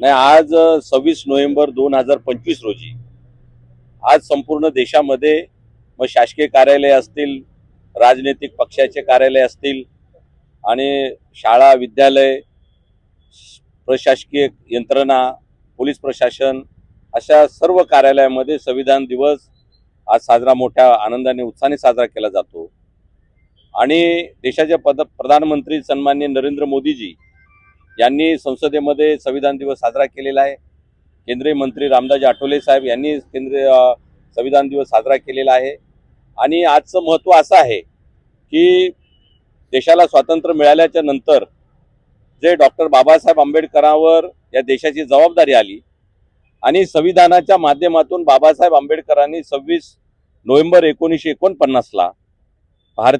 नाही आज सव्वीस नोव्हेंबर दोन हजार पंचवीस रोजी आज संपूर्ण देशामध्ये मग शासकीय कार्यालय असतील राजनैतिक पक्षाचे कार्यालय असतील आणि शाळा विद्यालय प्रशासकीय यंत्रणा पोलीस प्रशासन अशा सर्व कार्यालयामध्ये संविधान दिवस आज साजरा मोठ्या आनंदाने उत्साहाने साजरा केला जातो. आणि देशाचे पद प्रधानमंत्री सन्मान्य नरेंद्र मोदीजी यांनी संसदेमध्ये संविधान दिवस साजरा केलेला आहे. केंद्रीय मंत्री रामदास आठवले साहेब यांनी केंद्रीय संविधान दिवस साजरा केलेला आहे. आणि आजचं महत्त्व असं आहे की देशाला स्वातंत्र्य मिळाल्याच्या नंतर जे डॉक्टर बाबासाहेब आंबेडकरांवर या देशाची जबाबदारी आली आणि संविधानाच्या माध्यमातून बाबासाहेब आंबेडकरांनी सव्वीस नोव्हेंबर एकोणीसशे एकोणपन्नासला भारत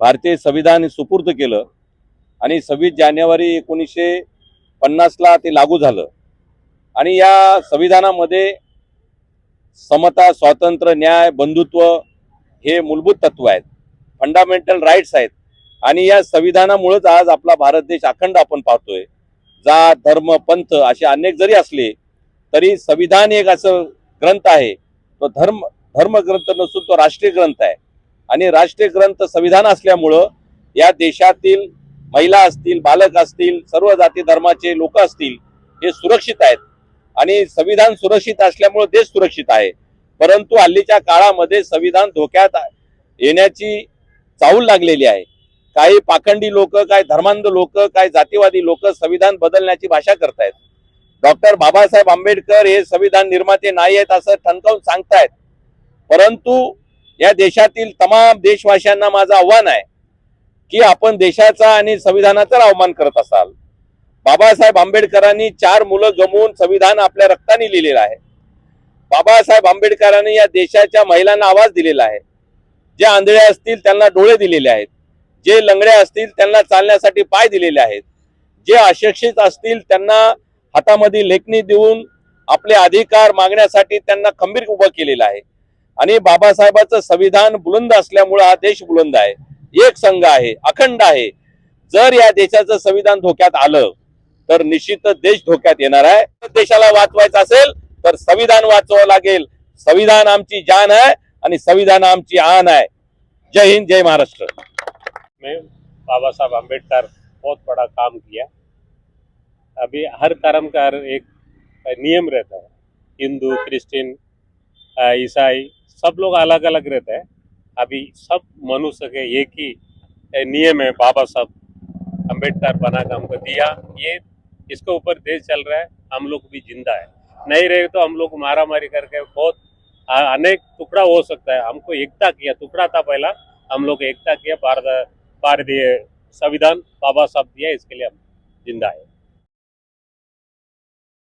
भारतीय संविधान सुपूर्द केलं. आणि सव्वीस जानेवारी एकोणीसशे पन्नासला ते लागू झालं. आणि या संविधानामध्ये समता स्वातंत्र्य न्याय बंधुत्व हे मूलभूत तत्व आहेत. फंडामेंटल राईट्स आहेत. आणि या संविधानामुळेच आज आपला भारत देश अखंड आपण पाहतोय. जात धर्म पंथ असे अनेक जरी असले तरी संविधान एक असं ग्रंथ आहे. तो धर्म धर्मग्रंथ नसून तो राष्ट्रीय ग्रंथ आहे. आणि राष्ट्रीय ग्रंथ संविधान असल्यामुळं या देशातील महिला असतील बालक असतील सर्व जाती धर्माचे लोक असतील हे सुरक्षित आहेत. आणि संविधान सुरक्षित असल्यामुळे देश सुरक्षित आहे. परंतु हल्लीच्या काळामध्ये संविधान धोक्यात येण्याची चाहूल लागलेली आहे. काही पाखंडी लोक काही धर्मांध लोक काही जातीवादी लोक संविधान बदलण्याची भाषा करतायत. डॉक्टर बाबासाहेब आंबेडकर हे संविधान निर्माते नाही आहेत असं ठणकावून सांगतायत. परंतु या देशातील तमाम देशवासियांना माझं आव्हान आहे. की आपण देशाचा आणि संविधानाचा अवमान करत असाल. बाबासाहेब आंबेडकरांनी चार मुलं गमवून संविधान आपल्या रक्ताने लिहिलेलं आहे. बाबासाहेब आंबेडकरांनी या देशाच्या महिलांना आवाज दिलेला आहे. जे आंधळे असतील त्यांना डोळे दिलेले आहेत. जे लंगडे असतील त्यांना चालण्यासाठी पाय दिलेले आहेत. जे अशिक्षित असतील त्यांना हातामध्ये लेखणी देऊन आपले अधिकार मागण्यासाठी त्यांना खंबीर उभं केलेलं आहे. आणि बाबासाहेबाचं संविधान बुलंद असल्यामुळे हा देश बुलंद आहे. एक संघ आहे अखंड आहे. जर या देशाचं संविधान धोक्यात आलं तर निश्चितच देश धोक्यात येणार आहे. देशाला वाचवायचं असेल तर संविधान वाचवावं लागेल. संविधान आमची जान आहे आणि संविधान आमची आन आहे. जय हिंद जय महाराष्ट्र. में बाबा साहब अम्बेडकर बहुत बड़ा काम किया। अभी हर कर्म का एक नियम रहता है। हिंदू क्रिश्चियन ईसाई सब लोग अलग अलग रहते हैं। अभी सब मनुष्य के एक ही नियम है, बाबा साहब अंबेडकर बना के हमको दिया। ये इसके ऊपर देश चल रहा है, हम लोग भी ज़िंदा है। नहीं रहे तो हम लोग मारा मारी करके बहुत अनेक टुकड़ा हो सकता है। हमको एकता किया, टुकड़ा था पहला, हम लोग एकता किया भारत भारतीय संविधान बाबा साहब दिया, इसके लिए हम ज़िंदा है।